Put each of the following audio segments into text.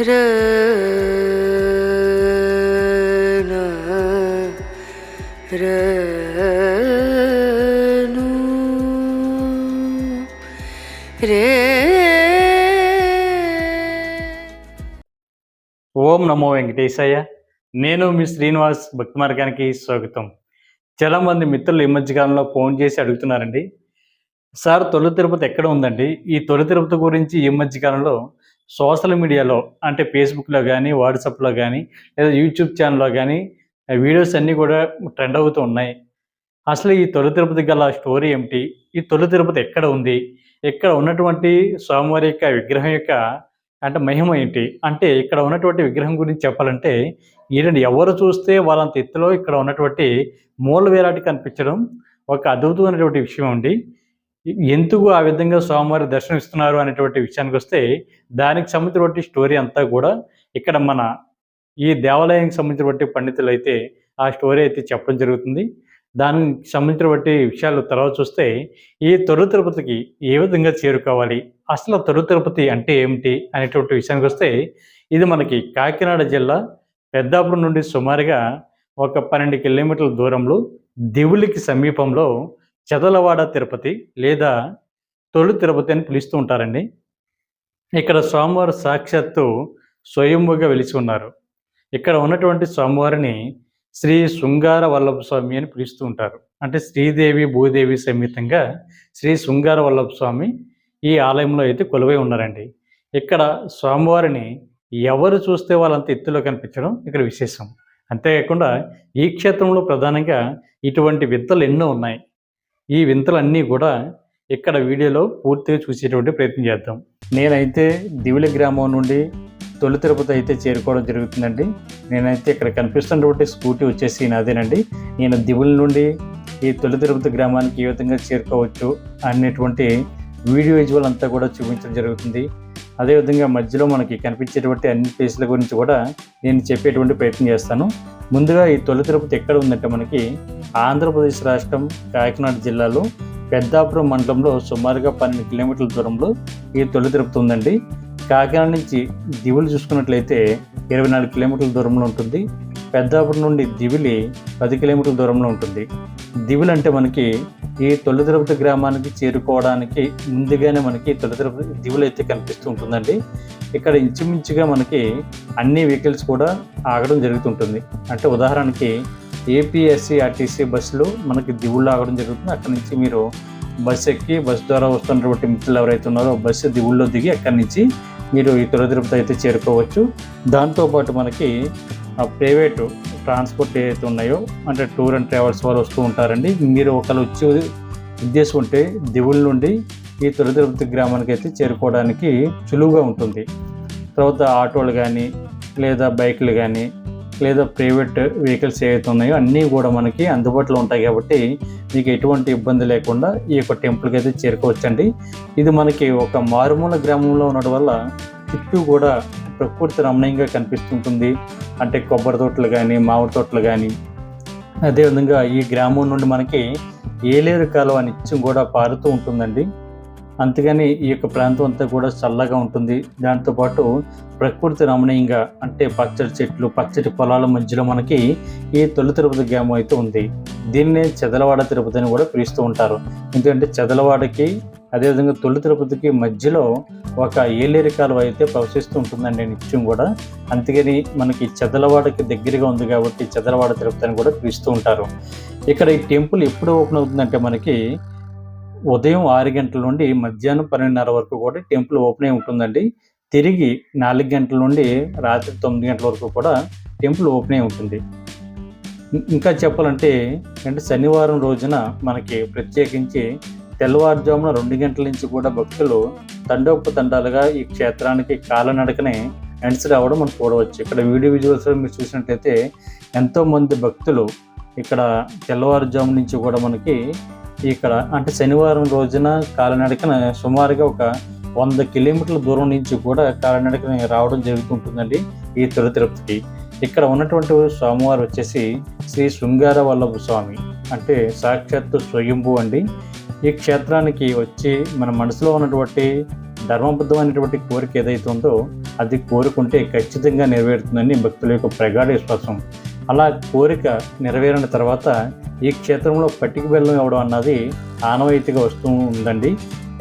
ఓం నమో వెంకటేశయ్య. నేను మీ శ్రీనివాస్ భక్తి మార్గానికి స్వాగతం. చాలా మంది మిత్రులు ఈ మధ్యకాలంలో ఫోన్ చేసి అడుగుతున్నారండి. సార్ తొలి తిరుపతి ఎక్కడ ఉందండి? ఈ తొలి తిరుపతి గురించి ఈ మధ్యకాలంలో సోషల్ మీడియాలో అంటే ఫేస్బుక్లో కానీ వాట్సాప్లో కానీ లేదా యూట్యూబ్ ఛానల్లో కానీ వీడియోస్ అన్నీ కూడా ట్రెండ్ అవుతూ ఉన్నాయి. అసలు ఈ తొలి తిరుపతి గల స్టోరీ ఏమిటి? ఈ తొలి తిరుపతి ఎక్కడ ఉంది? ఇక్కడ ఉన్నటువంటి స్వామివారి యొక్క విగ్రహం యొక్క అంటే మహిమ ఏంటి? అంటే ఇక్కడ ఉన్నటువంటి విగ్రహం గురించి చెప్పాలంటే ఏంటంటే ఎవరు చూస్తే వాళ్ళంత ఎత్తులో ఇక్కడ ఉన్నటువంటి మూల వేలాటి కనిపించడం ఒక అద్భుతమైనటువంటి విషయం అండి. ఎందుకు ఆ విధంగా స్వామివారి దర్శనం ఇస్తున్నారు అనేటువంటి విషయానికి వస్తే దానికి సంబంధించినటువంటి స్టోరీ అంతా కూడా ఇక్కడ మన ఈ దేవాలయానికి సంబంధించినటువంటి పండితులు అయితే ఆ స్టోరీ అయితే చెప్పడం జరుగుతుంది. దానికి సంబంధించినటువంటి విషయాలు తర్వాత చూస్తే ఈ తొలి తిరుపతికి ఏ విధంగా చేరుకోవాలి అసలు తొలి తిరుపతి అంటే ఏమిటి అనేటువంటి విషయానికి వస్తే ఇది మనకి కాకినాడ జిల్లా పెద్దాపురం నుండి సుమారుగా ఒక పన్నెండు కిలోమీటర్ల దూరంలో దివులికి సమీపంలో చదలవాడ తిరుపతి లేదా తొలి తిరుపతి అని పిలుస్తూ ఉంటారండి. ఇక్కడ స్వామివారు సాక్షాత్తు స్వయంభుగా వెలిసి ఉన్నారు. ఇక్కడ ఉన్నటువంటి స్వామివారిని శ్రీ శృంగార వల్లభ స్వామి అని పిలుస్తూ ఉంటారు. అంటే శ్రీదేవి భూదేవి సమేతంగా శ్రీ శృంగార వల్లభ స్వామి ఈ ఆలయంలో అయితే కొలువై ఉన్నారండి. ఇక్కడ స్వామివారిని ఎవరు చూస్తే వాళ్ళంత ఎత్తులో కనిపించడం ఇక్కడ విశేషం. అంతేకాకుండా ఈ క్షేత్రంలో ప్రధానంగా ఇటువంటి విత్తలు ఎన్నో ఉన్నాయి. ఈ వింతలన్నీ కూడా ఇక్కడ వీడియోలో పూర్తిగా చూసేటువంటి ప్రయత్నం చేద్దాం. నేనైతే దివిలి గ్రామం నుండి తొలి తిరుపతి అయితే చేరుకోవడం జరుగుతుందండి. నేనైతే ఇక్కడ కనిపిస్తున్నటువంటి స్కూటీ వచ్చేసి నాదేనండి. నేను దివుల నుండి ఈ తొలి తిరుపతి గ్రామానికి ఏ విధంగా చేరుకోవచ్చు అనేటువంటి వీడియో విజువల్ అంతా కూడా చూపించడం జరుగుతుంది. అదేవిధంగా మధ్యలో మనకి కనిపించేటువంటి అన్ని ప్లేసుల గురించి కూడా నేను చెప్పేటువంటి ప్రయత్నం చేస్తాను. ముందుగా ఈ తొలి తిరుపతి ఎక్కడ ఉందంటే మనకి ఆంధ్రప్రదేశ్ రాష్ట్రం కాకినాడ జిల్లాలో పెద్దాపురం మండలంలో సుమారుగా పన్నెండు కిలోమీటర్ల దూరంలో ఈ తొలి తిరుపతి ఉందండి. కాకినాడ నుంచి దివులు చూసుకున్నట్లయితే ఇరవై నాలుగు కిలోమీటర్ల దూరంలో ఉంటుంది. పెద్దాపురం నుండి దివిలి పది కిలోమీటర్ల దూరంలో ఉంటుంది. దివులు అంటే మనకి ఈ తొలి తిరుపతి గ్రామానికి చేరుకోవడానికి ముందుగానే మనకి తొలి తిరుపతి దివులు అయితే కనిపిస్తూ ఉంటుందండి. ఇక్కడ ఇంచుమించుగా మనకి అన్ని వెహికల్స్ కూడా ఆగడం జరుగుతుంటుంది. అంటే ఉదాహరణకి ఏపీఎస్సి ఆర్టీసీ బస్సులు మనకి దివుళ్ళు ఆగడం జరుగుతుంది. అక్కడ నుంచి మీరు బస్సు ఎక్కి బస్సు ద్వారా వస్తున్నటువంటి మిత్రులు ఎవరైతే ఉన్నారో బస్సు దివుల్లో దిగి అక్కడి నుంచి మీరు ఈ తొలి తిరుపతి అయితే చేరుకోవచ్చు. దాంతోపాటు మనకి ప్రైవేటు ట్రాన్స్పోర్ట్ ఏవైతే ఉన్నాయో అంటే టూర్ అండ్ ట్రావెల్స్ వాళ్ళు వస్తూ ఉంటారండి. మీరు ఒకళ్ళు వచ్చి ఉద్దేశం ఉంటే దివుల నుండి ఈ తొలి తిరుపతి గ్రామానికి అయితే చేరుకోవడానికి సులువుగా ఉంటుంది. తర్వాత ఆటోలు కానీ లేదా బైకులు కానీ లేదా ప్రైవేట్ వెహికల్స్ ఏవైతే ఉన్నాయో అన్నీ కూడా మనకి అందుబాటులో ఉంటాయి కాబట్టి మీకు ఎటువంటి ఇబ్బంది లేకుండా ఈ యొక్క టెంపుల్కి అయితే చేరుకోవచ్చండి. ఇది మనకి ఒక మారుమూల గ్రామంలో ఉండడం వల్ల చుట్టూ కూడా ప్రకృతి రమణీయంగా కనిపిస్తుంటుంది. అంటే కొబ్బరి తోటలు కానీ మామిడి తోటలు కానీ అదేవిధంగా ఈ గ్రామం నుండి మనకి ఏలేరు కాలువ నిత్యం కూడా పారుతూ ఉంటుందండి. అంతేగాని ఈ యొక్క ప్రాంతం అంతా కూడా చల్లగా ఉంటుంది. దాంతోపాటు ప్రకృతి రమణీయంగా అంటే పచ్చడి చెట్లు పచ్చటి పొలాల మధ్యలో మనకి ఈ తొలి తిరుపతి గ్రామం అయితే ఉంది. దీన్నే చెదలవాడ తిరుపతి అని కూడా పిలుస్తూ ఉంటారు. ఎందుకంటే చెదలవాడకి అదేవిధంగా తొలి తిరుపతికి మధ్యలో ఒక ఏలేరి కాలువ అయితే ప్రవశిస్తూ ఉంటుందండి నిత్యం కూడా. అంతేగాని మనకి చెదలవాడకి దగ్గరగా ఉంది కాబట్టి చెదలవాడ తిరుపతి అని కూడా పిలుస్తూ ఉంటారు. ఇక్కడ ఈ టెంపుల్ ఎప్పుడు ఓపెన్ అవుతుందంటే మనకి ఉదయం ఆరు గంటల నుండి మధ్యాహ్నం పన్నెండున్నర వరకు కూడా టెంపుల్ ఓపెన్ అయి ఉంటుందండి. తిరిగి నాలుగు గంటల నుండి రాత్రి తొమ్మిది గంటల వరకు కూడా టెంపుల్ ఓపెన్ అయి ఉంటుంది. ఇంకా చెప్పాలంటే అంటే శనివారం రోజున మనకి ప్రత్యేకించి తెల్లవారుజామున రెండు గంటల నుంచి కూడా భక్తులు తండోపు తండాలుగా ఈ క్షేత్రానికి కాలనడకనే నడిచి రావడం మనం చూడవచ్చు. ఇక్కడ వీడియో విజువల్స్ మీరు చూసినట్లయితే ఎంతోమంది భక్తులు ఇక్కడ తెల్లవారుజాము నుంచి కూడా మనకి ఇక్కడ అంటే శనివారం రోజున కాలినడకన సుమారుగా ఒక వంద కిలోమీటర్ల దూరం నుంచి కూడా కాలినడకన రావడం జరుగుతుంటుందండి ఈ తొలి తిరుపతికి. ఇక్కడ ఉన్నటువంటి స్వామివారు వచ్చేసి శ్రీ శృంగార వల్లభ స్వామి అంటే సాక్షాత్తు స్వయంభూ అండి. ఈ క్షేత్రానికి వచ్చి మన మనసులో ఉన్నటువంటి ధర్మబద్ధమైనటువంటి కోరిక ఏదైతే ఉందో అది కోరుకుంటే ఖచ్చితంగా నెరవేరుతుందని భక్తుల యొక్క ప్రగాఢ విశ్వాసం. అలా కోరిక నెరవేరిన తర్వాత ఈ క్షేత్రంలో పట్టిక బెల్లం ఇవ్వడం అన్నది ఆనవాయితీగా వస్తూ ఉందండి.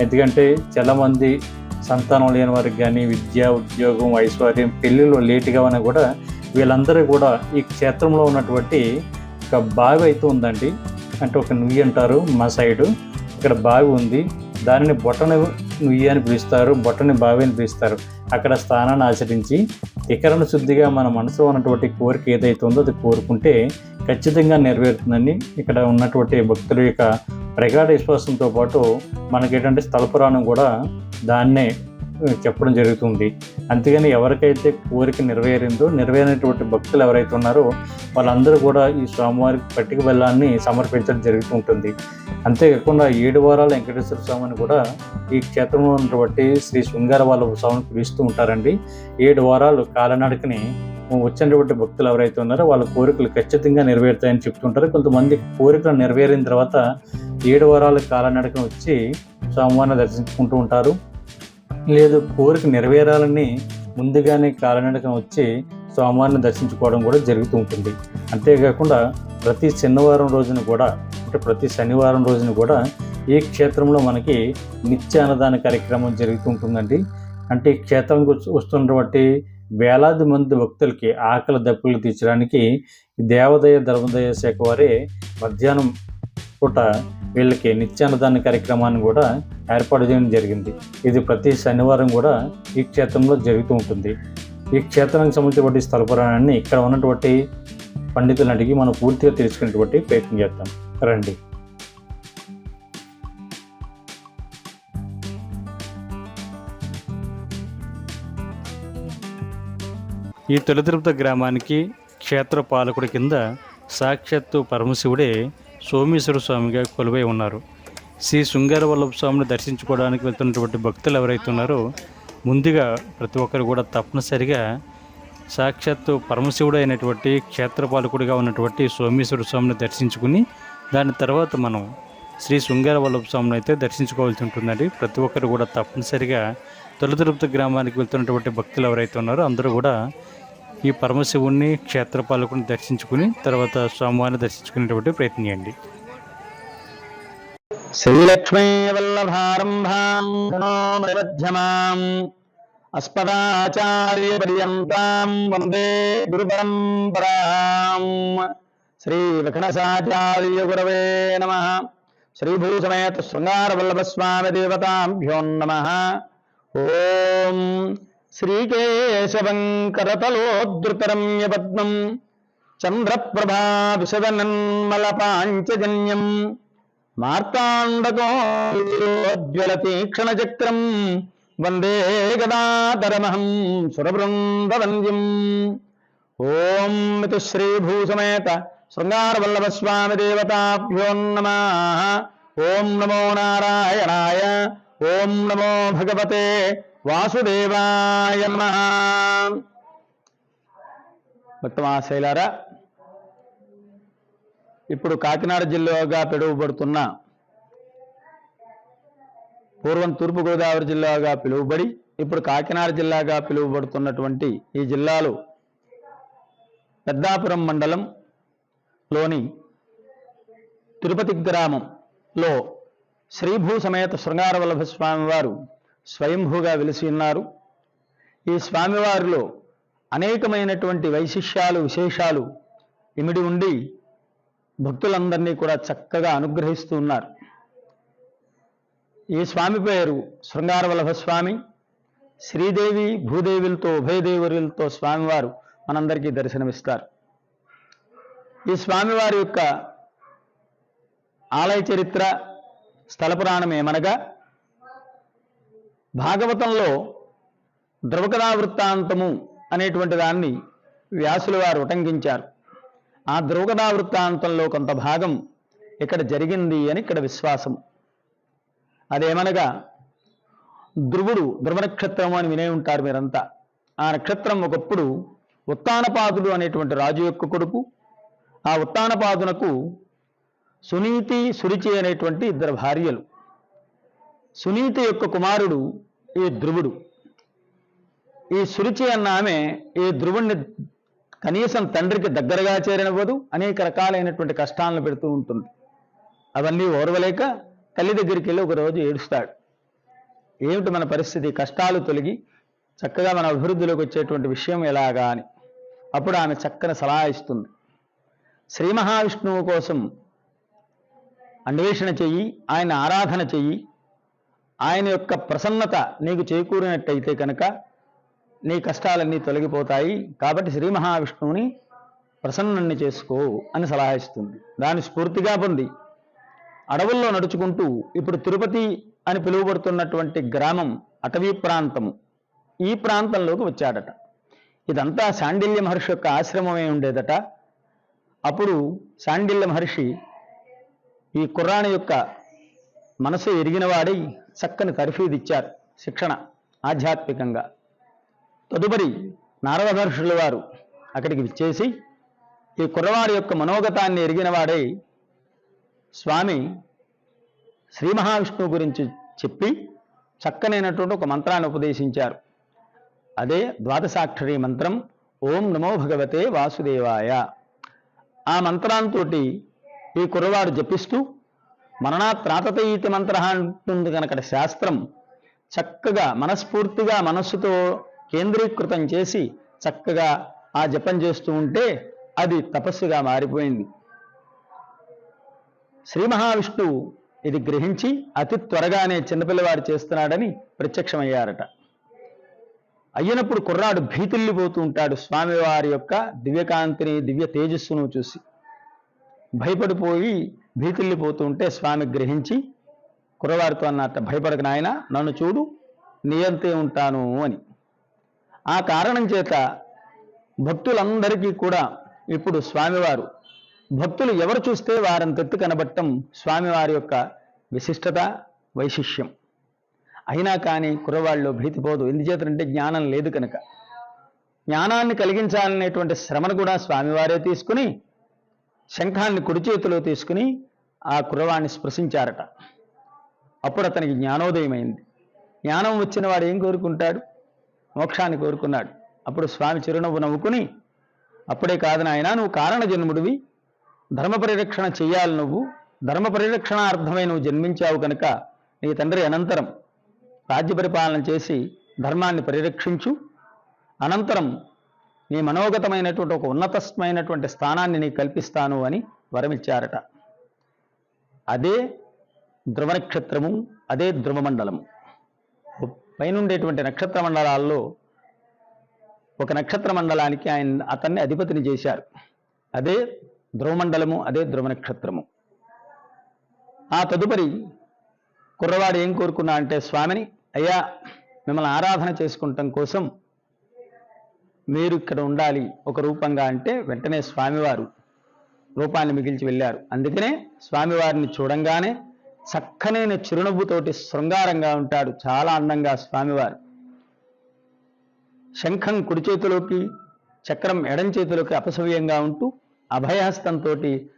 ఎందుకంటే చాలామంది సంతానం లేని వారికి కానీ విద్య ఉద్యోగం ఐశ్వర్యం పెళ్ళిళ్ళు లేటుగా ఉన్నా కూడా వీళ్ళందరూ కూడా ఈ క్షేత్రంలో ఉన్నటువంటి ఒక బావి అయితే ఉందండి. అంటే ఒక నుయ్యి అంటారు మా సైడు. ఇక్కడ బావి ఉంది. దానిని బొట్టని నుయ్యి అని పిలుస్తారు. బొట్టని బావి అని పిలుస్తారు. అక్కడ స్థానాన్ని ఆచరించి ఇకరణ శుద్ధిగా మన మనసులో ఉన్నటువంటి కోరిక ఏదైతే ఉందో అది కోరుకుంటే ఖచ్చితంగా నెరవేరుతుందని ఇక్కడ ఉన్నటువంటి భక్తుల యొక్క ప్రగాఢ విశ్వాసంతో పాటు మనకి ఏంటంటే స్థలపురాణం కూడా దాన్నే చెప్పడం జరుగుతుంది. అంతేగాని ఎవరికైతే కోరిక నెరవేరిందో నెరవేరినటువంటి భక్తులు ఎవరైతే ఉన్నారో వాళ్ళందరూ కూడా ఈ స్వామివారికి పట్టిక బెల్లాన్ని సమర్పించడం జరుగుతూ ఉంటుంది. అంతేకాకుండా ఏడు వారాల వెంకటేశ్వర స్వామిని కూడా ఈ క్షేత్రంలో ఉన్నటువంటి శ్రీ శృంగార వాళ్ళ స్వామిని పిలుస్తూ ఉంటారండి. ఏడు వారాలు కాలనడకని వచ్చినటువంటి భక్తులు ఎవరైతే ఉన్నారో వాళ్ళ కోరికలు ఖచ్చితంగా నెరవేరుతాయని చెప్తుంటారు. కొంతమంది కోరికలు నెరవేరిన తర్వాత ఏడు వారాల కాలనడకన వచ్చి స్వామివారిని దర్శించుకుంటూ ఉంటారు. లేదు కోరిక నెరవేరాలని ముందుగానే కాలనడకం వచ్చి స్వామివారిని దర్శించుకోవడం కూడా జరుగుతూ ఉంటుంది. అంతేకాకుండా ప్రతి శనివారం రోజున కూడా అంటే ప్రతి శనివారం రోజున కూడా ఈ క్షేత్రంలో మనకి నిత్య అన్నదాన కార్యక్రమం జరుగుతూ ఉంటుందండి. అంటే ఈ క్షేత్రంకి వచ్చి- వస్తున్నటువంటి వేలాది మంది భక్తులకి ఆకలి దప్పులు తీర్చడానికి దేవదయ ధర్మదయ శాఖ వారే మధ్యాహ్నం పూట వీళ్ళకి నిత్యాన్నదాన కార్యక్రమాన్ని కూడా ఏర్పాటు చేయడం జరిగింది. ఇది ప్రతి శనివారం కూడా ఈ క్షేత్రంలో జరుగుతూ ఉంటుంది. ఈ క్షేత్రానికి సంబంధించినటువంటి స్థల పురాణాన్ని ఇక్కడ ఉన్నటువంటి పండితులను అడిగి మనం పూర్తిగా తెలుసుకునేటువంటి ప్రయత్నం చేద్దాం. రండి. ఈ తొలి తిరుపతి గ్రామానికి క్షేత్ర పాలకుడి కింద సాక్షాత్తు పరమశివుడే సోమేశ్వర స్వామిగా కొలువై ఉన్నారు. శ్రీ శృంగార వల్లభ స్వామిని దర్శించుకోవడానికి వెళ్తున్నటువంటి భక్తులు ఎవరైతే ఉన్నారో ముందుగా ప్రతి ఒక్కరు కూడా తప్పనిసరిగా సాక్షాత్తు పరమశివుడు అయినటువంటి క్షేత్రపాలకుడిగా ఉన్నటువంటి సోమేశ్వర స్వామిని దర్శించుకుని దాని తర్వాత మనం శ్రీ శృంగార వల్లభ స్వామిని అయితే దర్శించుకోవాల్సి ఉంటుందండి. ప్రతి ఒక్కరు కూడా తప్పనిసరిగా తొలి తిరుపతి గ్రామానికి వెళ్తున్నటువంటి భక్తులు ఎవరైతే ఉన్నారో అందరూ కూడా ఈ పరమశివుణ్ణి క్షేత్రపాలకుని దర్శించుకుని తర్వాత స్వామివారిని దర్శించుకునేటువంటి ప్రయత్నం చేయండి. శ్రీలక్ష్మీ వల్లభారంభాధ్యమాం అస్పదాచార్య అస్మదాచార్య పర్యంతాం వందే గురు పరంపరాం శ్రీ విఘ్నసాచార్య గురవే నమ. శ్రీభూసమేత శృంగార వల్లభ స్వామి దేవతాభ్యో నమ. ఓం శ్రీకేశవం కరతలోద్ధృతరమ్య పద్మం చంద్రప్రభా విశదనన్మల పాంచజన్యం మార్తాండకోజ్వలతీక్షణచక్రం వందే గదాధరమహం సురబృందవంద్యం ఓం మితుశ్రీభూసమేత శృంగారవల్లభస్వామి దేవతాభ్యో నమ. ఓం నమో నారాయణాయ. ఓం నమో భగవతే. వాసుదేవాయ భక్తమాశైలారా ఇప్పుడు కాకినాడ జిల్లాగా పిలువబడుతున్న పూర్వం తూర్పుగోదావరి జిల్లాగా పిలువబడి ఇప్పుడు కాకినాడ జిల్లాగా పిలువబడుతున్నటువంటి ఈ జిల్లాలో పెద్దాపురం మండలం లోని తిరుపతి గ్రామంలో శ్రీభూ సమేత శృంగారవల్లభ స్వామివారు స్వయంభూగా వెలిసి ఉన్నారు. ఈ స్వామివారిలో అనేకమైనటువంటి వైశిష్యాలు విశేషాలు ఇమిడి ఉండి భక్తులందరినీ కూడా చక్కగా అనుగ్రహిస్తూ ఉన్నారు. ఈ స్వామి పేరు శృంగారవల్లభ స్వామి. శ్రీదేవి భూదేవులతో ఉభయదేవులతో స్వామివారు మనందరికీ దర్శనమిస్తారు. ఈ స్వామివారి యొక్క ఆలయ చరిత్ర స్థల పురాణం ఏమనగా భాగవతంలో ద్రవకథా వృత్తాంతము అనేటువంటి దాన్ని వ్యాసులు వారు ఉటంకించారు. ఆ ద్రవకథా వృత్తాంతంలో కొంత భాగం ఇక్కడ జరిగింది అని ఇక్కడ విశ్వాసం అదేమనగా ధ్రువుడు ధ్రువ నక్షత్రం అని వినే ఉంటారు మీరంతా. ఆ నక్షత్రం ఒకప్పుడు ఉత్తానపాదుడు అనేటువంటి రాజు యొక్క కొడుకు ఆ ఉత్తానపాదునకు సునీతి సురిచి అనేటువంటి ఇద్దరు భార్యలు. సునీతి యొక్క కుమారుడు ఈ ధ్రువుడు. ఈ సురుచి అన్న ఆమె ఈ ధ్రువుణ్ణి కనీసం తండ్రికి దగ్గరగా చేరినవ్వదు. అనేక రకాలైనటువంటి కష్టాలను పెడుతూ ఉంటుంది. అవన్నీ ఓర్వలేక తల్లి దగ్గరికి వెళ్ళి ఒక రోజు ఏడుస్తాడు. ఏమిటి మన పరిస్థితి? కష్టాలు తొలగి చక్కగా మన అభివృద్ధిలోకి వచ్చేటువంటి విషయం ఎలాగా అని. అప్పుడు ఆమె చక్కని సలహా ఇస్తుంది. శ్రీ మహావిష్ణువు కోసం అన్వేషణ చెయ్యి ఆయన ఆరాధన చెయ్యి ఆయన యొక్క ప్రసన్నత నీకు చేకూరినట్టయితే కనుక నీ కష్టాలన్నీ తొలగిపోతాయి. కాబట్టి శ్రీ మహావిష్ణువుని ప్రసన్నుణ్ణి చేసుకో అని సలహా ఇస్తుంది. దాని స్ఫూర్తిగా పొంది అడవుల్లో నడుచుకుంటూ ఇప్పుడు తిరుపతి అని పిలువబడుతున్నటువంటి గ్రామం అటవీ ప్రాంతము. ఈ ప్రాంతంలోకి వచ్చాడట. ఇదంతా శాండిల్య మహర్షి యొక్క ఆశ్రమమే ఉండేదట. అప్పుడు శాండిల్య మహర్షి ఈ కుర్రాని యొక్క మనసు ఎరిగినవాడై చక్కని తర్ఫీదిచ్చారు శిక్షణ ఆధ్యాత్మికంగా. తదుపరి నారద మహర్షుల వారు అక్కడికి విచ్చేసి ఈ కుర్రవాడి యొక్క మనోగతాన్ని ఎరిగినవాడై స్వామి శ్రీ మహావిష్ణువు గురించి చెప్పి చక్కనైనటువంటి ఒక మంత్రాన్ని ఉపదేశించారు. అదే ద్వాదశాక్షరి మంత్రం ఓం నమో భగవతే వాసుదేవాయ. ఆ మంత్రాంతో ఈ కుర్రవాడు జపిస్తూ మననాత్ రాతతీతి మంత్ర అంటుంది కనుక శాస్త్రం చక్కగా మనస్ఫూర్తిగా మనస్సుతో కేంద్రీకృతం చేసి చక్కగా ఆ జపం చేస్తూ ఉంటే అది తపస్సుగా మారిపోయింది. శ్రీ మహావిష్ణువు ఇది గ్రహించి అతి త్వరగానే చిన్నపిల్లవాడు చేస్తున్నాడని ప్రత్యక్షమయ్యారట. అయినప్పుడు కుర్రాడు భీతిల్లిపోతూ ఉంటాడు స్వామివారి యొక్క దివ్యకాంతిని దివ్య తేజస్సును చూసి. భయపడిపోయి భీతిల్లిపోతూ ఉంటే స్వామి గ్రహించి కుర్రవారితో అన్నట్ట భయపడక నాయన నన్ను చూడు నియంతే ఉంటాను అని. ఆ కారణం చేత భక్తులందరికీ కూడా ఇప్పుడు స్వామివారు భక్తులు ఎవరు చూస్తే వారంతెత్తు కనబట్టం స్వామివారి యొక్క విశిష్టత వైశిష్యం అయినా కానీ కుర్రవాళ్ళు భీతిపోదు ఎందుచేతంటే జ్ఞానం లేదు కనుక. జ్ఞానాన్ని కలిగించాలనేటువంటి శ్రమను కూడా స్వామివారే తీసుకుని శంఖాన్ని కుడి చేతిలో తీసుకుని ఆ కుర్రవాణ్ణి స్పృశించారట. అప్పుడు అతనికి జ్ఞానోదయమైంది. జ్ఞానం వచ్చిన వాడు ఏం కోరుకుంటాడు? మోక్షాన్ని కోరుకున్నాడు. అప్పుడు స్వామి చిరునవ్వు నవ్వుకుని అప్పుడే కాదు నాయన నువ్వు కారణ జన్ముడివి. ధర్మ పరిరక్షణ చెయ్యాలి నువ్వు. ధర్మ పరిరక్షణార్థమై నువ్వు జన్మించావు కనుక నీ తండ్రి అనంతరం రాజ్య పరిపాలన చేసి ధర్మాన్ని పరిరక్షించు. అనంతరం నీ మనోగతమైనటువంటి ఒక ఉన్నతమైనటువంటి స్థానాన్ని నీకు కల్పిస్తాను అని వరమిచ్చారట. అదే ధ్రువ నక్షత్రము అదే ధ్రువమండలము. పైనుండేటువంటి నక్షత్ర మండలాల్లో ఒక నక్షత్ర మండలానికి ఆయన అతన్ని అధిపతిని చేశారు. అదే ధ్రువమండలము అదే ధ్రువ నక్షత్రము ఆ తదుపరి కుర్రవాడు ఏం కోరుకున్నా అంటే స్వామిని అయ్యా మిమ్మల్ని ఆరాధన చేసుకుంటాం కోసం మీరు ఇక్కడ ఉండాలి ఒక రూపంగా అంటే వెంటనే స్వామివారు రూపాన్ని మిగిల్చి వెళ్ళారు. అందుకనే స్వామివారిని చూడంగానే చక్కనైన చిరునవ్వుతోటి శృంగారంగా ఉంటాడు. చాలా అందంగా స్వామివారు. శంఖం కుడి చేతిలోకి చక్రం ఎడం చేతిలోకి అపసవ్యంగా ఉంటూ అభయహస్తంతో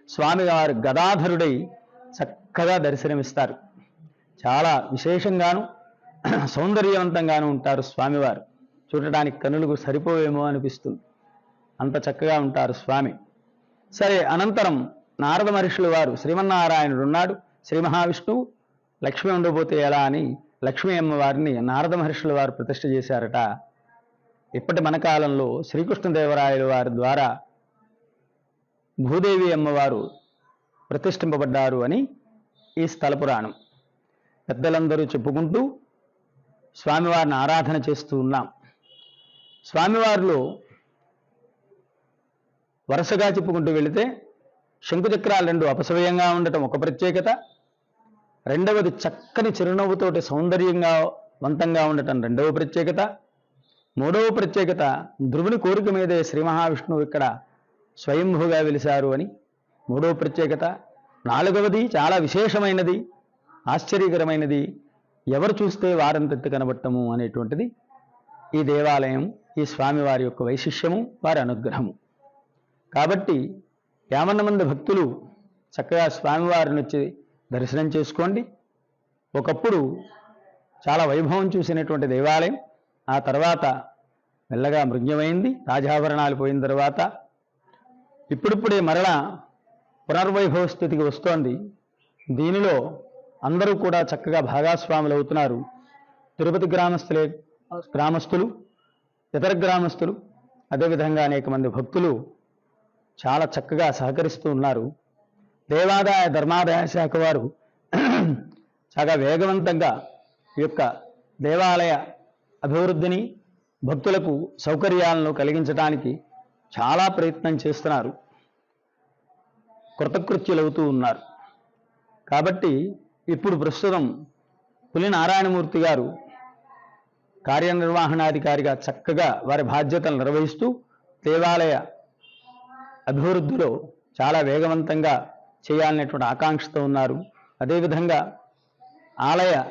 స్వామివారు గదాధరుడై చక్కగా దర్శనమిస్తారు. చాలా విశేషంగాను సౌందర్యవంతంగాను ఉంటారు స్వామివారు. చూడటానికి కనులకు సరిపోవేమో అనిపిస్తుంది. అంత చక్కగా ఉంటారు స్వామి. సరే అనంతరం నారద మహర్షులు వారు శ్రీమన్నారాయణుడు ఉన్నాడు. శ్రీ మహావిష్ణువు లక్ష్మి ఉండబోతే ఎలా అని లక్ష్మీ అమ్మవారిని నారద మహర్షుల వారు ప్రతిష్ఠ చేశారట. ఇప్పటి మన కాలంలో శ్రీకృష్ణదేవరాయల వారి ద్వారా భూదేవి అమ్మవారు ప్రతిష్ఠింపబడ్డారు అని ఈ స్థల పురాణం. పెద్దలందరూ చెప్పుకుంటూ స్వామివారిని ఆరాధన చేస్తూ ఉన్నాం. స్వామివార్లు వరుసగా చెప్పుకుంటూ వెళితే శంకుచక్రాలు రెండు అపసవ్యంగా ఉండటం ఒక ప్రత్యేకత. రెండవది చక్కని చిరునవ్వుతోటి సౌందర్యంగా వంతంగా ఉండటం రెండవ ప్రత్యేకత. మూడవ ప్రత్యేకత ధ్రువుని కోరిక మీదే శ్రీ మహావిష్ణువు ఇక్కడ స్వయంభూగా వెలిశారు అని. మూడవ ప్రత్యేకత నాలుగవది చాలా విశేషమైనది ఆశ్చర్యకరమైనది ఎవరు చూస్తే వారంతెత్తు కనబట్టము అనేటువంటిది ఈ దేవాలయం ఈ స్వామివారి యొక్క వైశిష్యము వారి అనుగ్రహము. కాబట్టి యామన్న మంది భక్తులు చక్కగా స్వామివారిని వచ్చి దర్శనం చేసుకోండి. ఒకప్పుడు చాలా వైభవం చూసినటువంటి దేవాలయం ఆ తర్వాత మెల్లగా మృగ్యమైంది రాజాభరణాలు పోయిన తర్వాత ఇప్పుడిప్పుడే మరలా పునర్వైభవ స్థితికి వస్తోంది. దీనిలో అందరూ కూడా చక్కగా భాగస్వాములు అవుతున్నారు తిరుపతి గ్రామస్తులే గ్రామస్తులు ఇతర గ్రామస్తులు అదేవిధంగా అనేక మంది భక్తులు చాలా చక్కగా సహకరిస్తూ ఉన్నారు. దేవాదాయ ధర్మాదాయ శాఖ వారు చాలా వేగవంతంగా ఈ యొక్క దేవాలయ అభివృద్ధిని భక్తులకు సౌకర్యాలను కలిగించడానికి చాలా ప్రయత్నం చేస్తున్నారు. కృతకృత్యులవుతూ ఉన్నారు. కాబట్టి ఇప్పుడు ప్రస్తుతం పులి నారాయణమూర్తి గారు కార్యనిర్వహణాధికారిగా చక్కగా వారి బాధ్యతలు నిర్వహిస్తూ దేవాలయ అభివృద్ధిలో చాలా వేగవంతంగా చేయాలనేటువంటి ఆకాంక్షతో ఉన్నారు. అదేవిధంగా ఆలయ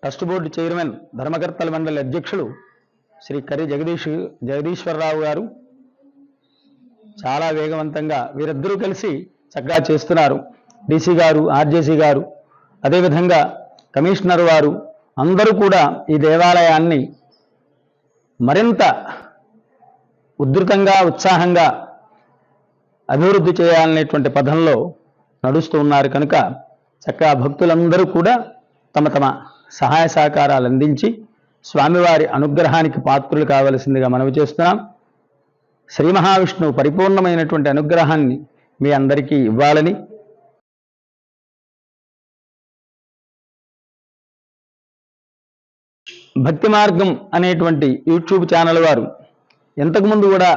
ట్రస్ట్ బోర్డు చైర్మన్ ధర్మకర్తల మండలి అధ్యక్షులు శ్రీ కరి జగదీష్ జగదీశ్వరరావు గారు చాలా వేగవంతంగా వీరిద్దరూ కలిసి చక్కగా చేస్తున్నారు. డీసీ గారు ఆర్జేసీ గారు అదేవిధంగా కమిషనర్ వారు అందరూ కూడా ఈ దేవాలయాన్ని మరింత ఉధృతంగా ఉత్సాహంగా అభివృద్ధి చేయాలనేటువంటి పదంలో నడుస్తూ ఉన్నారు కనుక చక్కగా భక్తులందరూ కూడా తమ తమ సహాయ సహకారాలు అందించి స్వామివారి అనుగ్రహానికి పాత్రులు కావలసిందిగా మనవి చేస్తున్నాం. శ్రీ మహావిష్ణువు పరిపూర్ణమైనటువంటి అనుగ్రహాన్ని మీ అందరికీ ఇవ్వాలని భక్తి మార్గం అనేటువంటి యూట్యూబ్ ఛానల్ వారు ఇంతకుముందు కూడా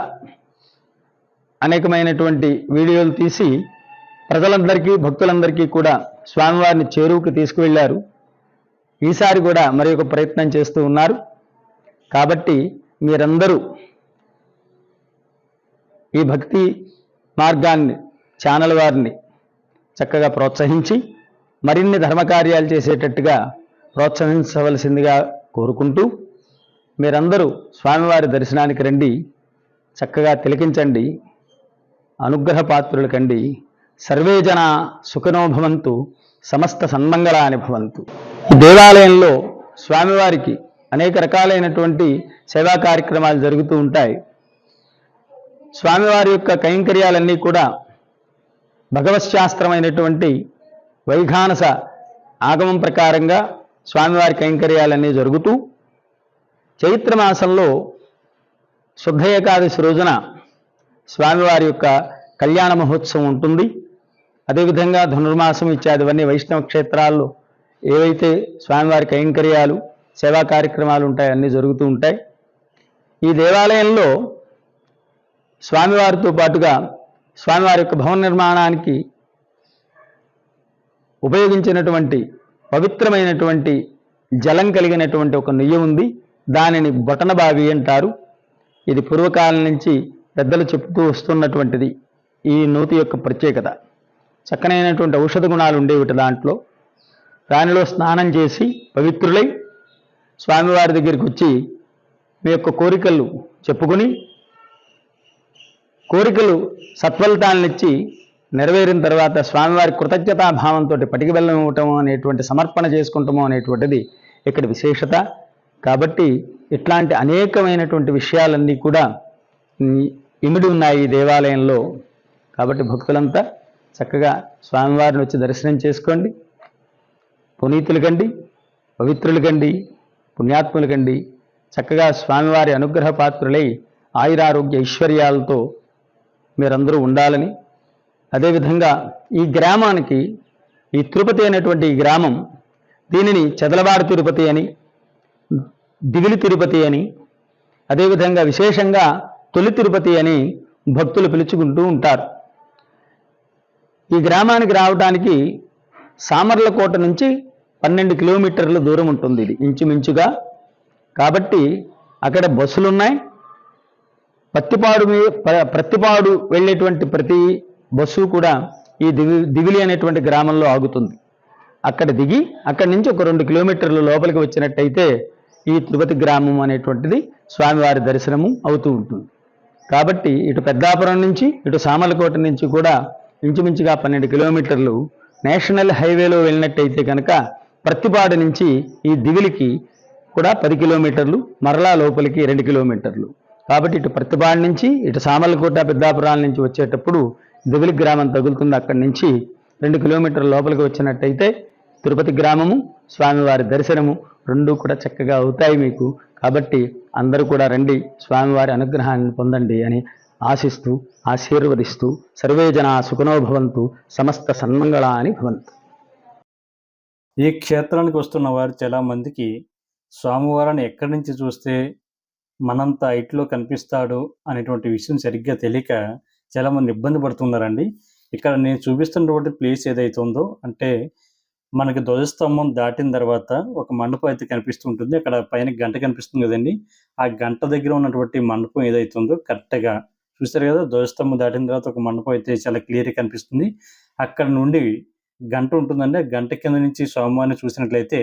అనేకమైనటువంటి వీడియోలు తీసి ప్రజలందరికీ భక్తులందరికీ కూడా స్వామివారిని చేరువుకి తీసుకువెళ్ళారు. ఈసారి కూడా మరి ఒక ప్రయత్నం చేస్తూ ఉన్నారు. కాబట్టి మీరందరూ ఈ భక్తి మార్గాన్ని ఛానల్ వారిని చక్కగా ప్రోత్సహించి మరిన్ని ధర్మకార్యాలు చేసేటట్టుగా ప్రోత్సహించవలసిందిగా కోరుకుంటూ మీరందరూ స్వామివారి దర్శనానికి రండి చక్కగా తిలకించండి అనుగ్రహ పాత్రులు కండి సర్వే జన సుఖనోభవంతు సమస్త సన్మంగళాని భవంతు ఈ దేవాలయంలో స్వామివారికి అనేక రకాలైనటువంటి సేవా కార్యక్రమాలు జరుగుతూ ఉంటాయి. స్వామివారి యొక్క కైంకర్యాలన్నీ కూడా భగవశాస్త్రమైనటువంటి వైఖానస ఆగమం ప్రకారంగా స్వామివారి కైంకర్యాలన్నీ జరుగుతూ చైత్ర మాసంలో శుద్ధ ఏకాదశి రోజున స్వామివారి యొక్క కళ్యాణ మహోత్సవం ఉంటుంది. అదేవిధంగా ధనుర్మాసం ఇత్యాదివన్నీ వైష్ణవ క్షేత్రాల్లో ఏవైతే స్వామివారి కైంకర్యాలు సేవా కార్యక్రమాలు ఉంటాయో అన్నీ జరుగుతూ ఉంటాయి. ఈ దేవాలయంలో స్వామివారితో పాటుగా స్వామివారి యొక్క భవన నిర్మాణానికి ఉపయోగించినటువంటి పవిత్రమైనటువంటి జలం కలిగినటువంటి ఒక నెయ్యి ఉంది. దానిని బొటనబావి అంటారు. ఇది పూర్వకాలం నుంచి పెద్దలు చెప్తూ వస్తున్నటువంటిది. ఈ నూతి యొక్క ప్రత్యేకత. చక్కనైనటువంటి ఔషధ గుణాలు ఉండేవి దాంట్లో. దానిలో స్నానం చేసి పవిత్రులై స్వామివారి దగ్గరికి వచ్చి మీ యొక్క కోరికలు చెప్పుకుని కోరికలు సత్ఫలితాలనిచ్చి నెరవేరిన తర్వాత స్వామివారి కృతజ్ఞతా భావంతో పటికి బెల్లం ఇవ్వటము అనేటువంటి సమర్పణ చేసుకుంటాము అనేటువంటిది ఇక్కడ విశేషత. కాబట్టి ఇట్లాంటి అనేకమైనటువంటి విషయాలన్నీ కూడా ఇమిడి ఉన్నాయి ఈ దేవాలయంలో. కాబట్టి భక్తులంతా చక్కగా స్వామివారిని వచ్చి దర్శనం చేసుకోండి. పునీతులు కండి పవిత్రులు కండి పుణ్యాత్ములు కండి చక్కగా స్వామివారి అనుగ్రహ పాత్రులై ఆయురారోగ్య ఐశ్వర్యాలతో మీరందరూ ఉండాలని అదేవిధంగా ఈ గ్రామానికి ఈ తిరుపతి అనేటువంటి ఈ గ్రామం దీనిని చదలవాడ తిరుపతి అని దివిలి తిరుపతి అని అదేవిధంగా విశేషంగా తొలి తిరుపతి అని భక్తులు పిలుచుకుంటూ ఉంటారు. ఈ గ్రామానికి రావడానికి సామర్లకోట నుంచి పన్నెండు కిలోమీటర్ల దూరం ఉంటుంది ఇది ఇంచుమించుగా. కాబట్టి అక్కడ బస్సులు ఉన్నాయి పత్తిపాడు మీద ప- వెళ్ళేటువంటి ప్రతి బస్సు కూడా ఈ దివి దివిలి అనేటువంటి గ్రామంలో ఆగుతుంది. అక్కడ దిగి అక్కడి నుంచి ఒక రెండు కిలోమీటర్ల లోపలికి వచ్చినట్టయితే ఈ తిరుపతి గ్రామం అనేటువంటిది స్వామివారి దర్శనము అవుతూ ఉంటుంది. కాబట్టి ఇటు పెద్దాపురం నుంచి ఇటు సామలకోట నుంచి కూడా ఇంచుమించుగా పన్నెండు కిలోమీటర్లు నేషనల్ హైవేలో వెళ్ళినట్టయితే కనుక ప్రతిపాడు నుంచి ఈ దివిలికి కూడా పది కిలోమీటర్లు మరలా లోపలికి రెండు కిలోమీటర్లు. కాబట్టి ఇటు ప్రతిపాడు నుంచి ఇటు సామలకోట పెద్దాపురాల నుంచి వచ్చేటప్పుడు దివిలి గ్రామం తగులుతుంది. అక్కడి నుంచి రెండు కిలోమీటర్ల లోపలికి వచ్చినట్టయితే తిరుపతి గ్రామము స్వామివారి దర్శనము రెండు కూడా చక్కగా అవుతాయి మీకు. కాబట్టి అందరూ కూడా రండి స్వామివారి అనుగ్రహాన్ని పొందండి అని ఆశిస్తూ ఆశీర్వదిస్తూ సర్వే జన సుఖనో భవంతు సమస్త సన్మంగళాని భవంతు. ఈ క్షేత్రానికి వస్తున్న వారు చాలా మందికి స్వామివారిని ఎక్కడి నుంచి చూస్తే మనంత హైట్లో కనిపిస్తాడు అనేటువంటి విషయం సరిగ్గా తెలియక చాలామంది ఇబ్బంది పడుతున్నారండి. ఇక్కడ నేను చూపిస్తున్నటువంటి ప్లేస్ ఏదైతే ఉందో అంటే మనకి ధ్వజస్తంభం దాటిన తర్వాత ఒక మండపం అయితే కనిపిస్తుంటుంది. అక్కడ పైన గంట కనిపిస్తుంది కదండి. ఆ గంట దగ్గర ఉన్నటువంటి మండపం ఏదైతే ఉందో కరెక్ట్గా చూస్తారు కదా ధ్వజస్తంభం దాటిన తర్వాత ఒక మండపం అయితే చాలా క్లియర్గా కనిపిస్తుంది. అక్కడ నుండి గంట ఉంటుందండి. ఆ గంట కింద నుంచి స్వామివారిని చూసినట్లయితే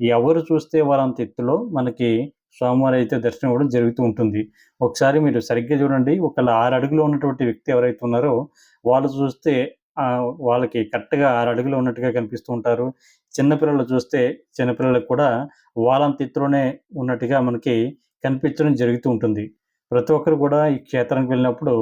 ఎవరు చూస్తే వారంత ఎత్తులో మనకి స్వామివారి అయితే దర్శనం ఇవ్వడం జరుగుతూ ఉంటుంది. ఒకసారి మీరు సరిగ్గా చూడండి ఒకళ్ళ ఆరు అడుగులో ఉన్నటువంటి వ్యక్తి ఎవరైతే ఉన్నారో వాళ్ళు చూస్తే వాళ్ళకి కరెక్ట్గా ఆరు అడుగులో ఉన్నట్టుగా కనిపిస్తూ ఉంటారు. చిన్నపిల్లలు చూస్తే చిన్నపిల్లలకు కూడా వాళ్ళంత ఎత్తులోనే ఉన్నట్టుగా మనకి కనిపించడం జరుగుతూ ఉంటుంది. ప్రతి ఒక్కరు కూడా ఈ క్షేత్రానికి వెళ్ళినప్పుడు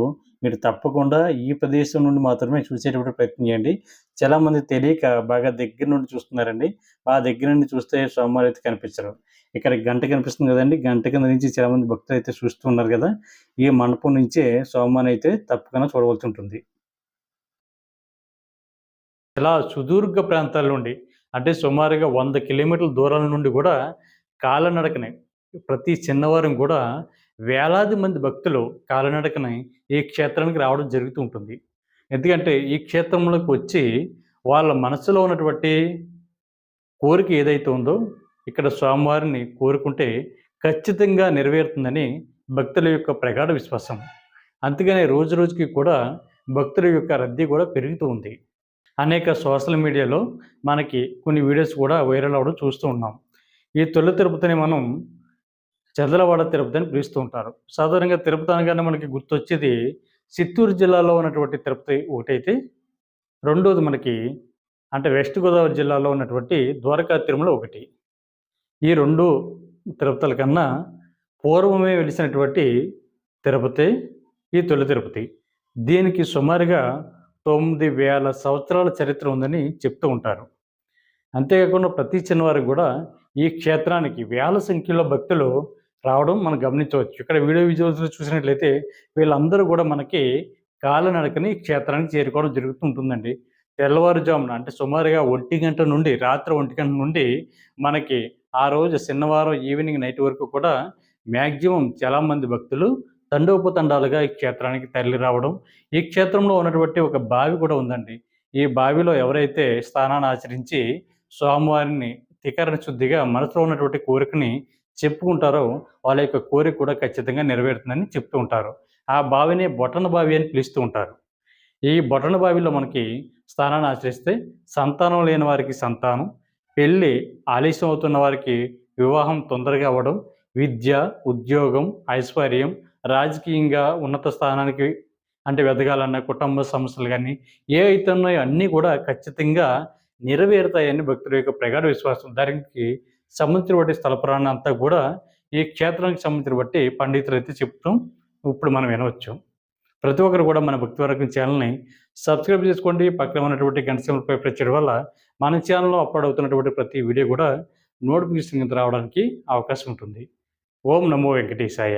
మీరు తప్పకుండా ఈ ప్రదేశం నుండి మాత్రమే చూసేటప్పుడు ప్రయత్నం చేయండి. చాలా మంది తెలియక బాగా దగ్గర నుండి చూస్తున్నారండి. ఆ దగ్గర నుండి చూస్తే స్వామివారు అయితే కనిపించరు. ఇక్కడ గంట కనిపిస్తుంది కదండి. గంట కింద నుంచి చాలామంది భక్తులు అయితే చూస్తూ ఉన్నారు కదా. ఈ మండపం నుంచే స్వామివారిని అయితే తప్పకుండా చూడవలసి ఉంటుంది. ఇలా సుదీర్ఘ ప్రాంతాల నుండి అంటే సుమారుగా వంద కిలోమీటర్ల దూరాల నుండి కూడా కాలనడకనే ప్రతి చిన్నవారం కూడా వేలాది మంది భక్తులు కాలనడకనే ఈ క్షేత్రానికి రావడం జరుగుతూ ఉంటుంది. ఎందుకంటే ఈ క్షేత్రంలోకి వచ్చి వాళ్ళ మనసులో ఉన్నటువంటి కోరిక ఏదైతే ఉందో ఇక్కడ స్వామివారిని కోరుకుంటే ఖచ్చితంగా నెరవేరుతుందని భక్తుల యొక్క ప్రగాఢ విశ్వాసం. అందుకనే రోజు రోజుకి కూడా భక్తుల యొక్క రద్దీ కూడా పెరుగుతూ ఉంది. అనేక సోషల్ మీడియాలో మనకి కొన్ని వీడియోస్ కూడా వైరల్ అవ్వడం చూస్తూ ఉన్నాం. ఈ తొలి తిరుపతిని మనం చదలవాడ తిరుపతి అని పిలుస్తూ ఉంటారు. సాధారణంగా తిరుపతి అనగానే మనకి గుర్తొచ్చేది చిత్తూరు జిల్లాలో ఉన్నటువంటి తిరుపతి ఒకటైతే రెండోది మనకి అంటే వెస్ట్ గోదావరి జిల్లాలో ఉన్నటువంటి ద్వారకా తిరుమల ఒకటి. ఈ రెండు తిరుపతుల కన్నా పూర్వమే వెలిసినటువంటి తిరుపతి ఈ తొలి తిరుపతి. దీనికి సుమారుగా తొమ్మిది వేల సంవత్సరాల చరిత్ర ఉందని చెప్తూ ఉంటారు. అంతేకాకుండా ప్రతి చిన్నవారికి కూడా ఈ క్షేత్రానికి వేల సంఖ్యలో భక్తులు రావడం మనం గమనించవచ్చు. ఇక్కడ వీడియో విజువల్స్లో చూసినట్లయితే వీళ్ళందరూ కూడా మనకి కాలినడకని ఈ క్షేత్రానికి చేరుకోవడం జరుగుతుంటుందండి తెల్లవారుజామున అంటే సుమారుగా ఒంటి గంట నుండి రాత్రి ఒంటి గంట నుండి మనకి ఆ రోజు శనివారం ఈవినింగ్ నైట్ వరకు కూడా మ్యాక్సిమం చాలామంది భక్తులు తండోపతండాలుగా ఈ క్షేత్రానికి తరలి రావడం. ఈ క్షేత్రంలో ఉన్నటువంటి ఒక బావి కూడా ఉందండి. ఈ బావిలో ఎవరైతే స్నానాన్ని ఆచరించి స్వామివారిని తికరణ శుద్ధిగా మనసులో ఉన్నటువంటి కోరికని చెప్పుకుంటారో వాళ్ళ యొక్క కోరిక కూడా ఖచ్చితంగా నెరవేరుతుందని చెప్తూ ఉంటారు. ఆ బావిని బొటన బావి అని పిలుస్తూ ఉంటారు. ఈ బొటన బావిలో మనకి స్థానాన్ని ఆచరిస్తే సంతానం లేని వారికి సంతానం పెళ్ళి ఆలస్యం అవుతున్న వారికి వివాహం తొందరగా అవ్వడం విద్య ఉద్యోగం ఐశ్వర్యం రాజకీయంగా ఉన్నత స్థానానికి అంటే వెదగాలన్న కుటుంబ సమస్యలు కానీ ఏ అయితే ఉన్నాయో అన్నీ కూడా ఖచ్చితంగా నెరవేరుతాయని భక్తుల యొక్క ప్రగాఢ విశ్వాసం. దానికి సంబంధించిన బట్టి స్థలపురాణం అంతా కూడా ఈ క్షేత్రానికి సంబంధించిన బట్టి పండితులు అయితే చెప్తాం ఇప్పుడు మనం వినవచ్చు. ప్రతి ఒక్కరు కూడా మన భక్తి వర్గం ఛానల్ని సబ్స్క్రైబ్ చేసుకోండి. పక్కన ఉన్నటువంటి గంట సింబల్పై వల్ల మన ఛానల్లో అప్లోడ్ అవుతున్నటువంటి ప్రతి వీడియో కూడా నోటిఫికేషన్ కింద రావడానికి అవకాశం ఉంటుంది. ఓం నమో వెంకటేశాయ.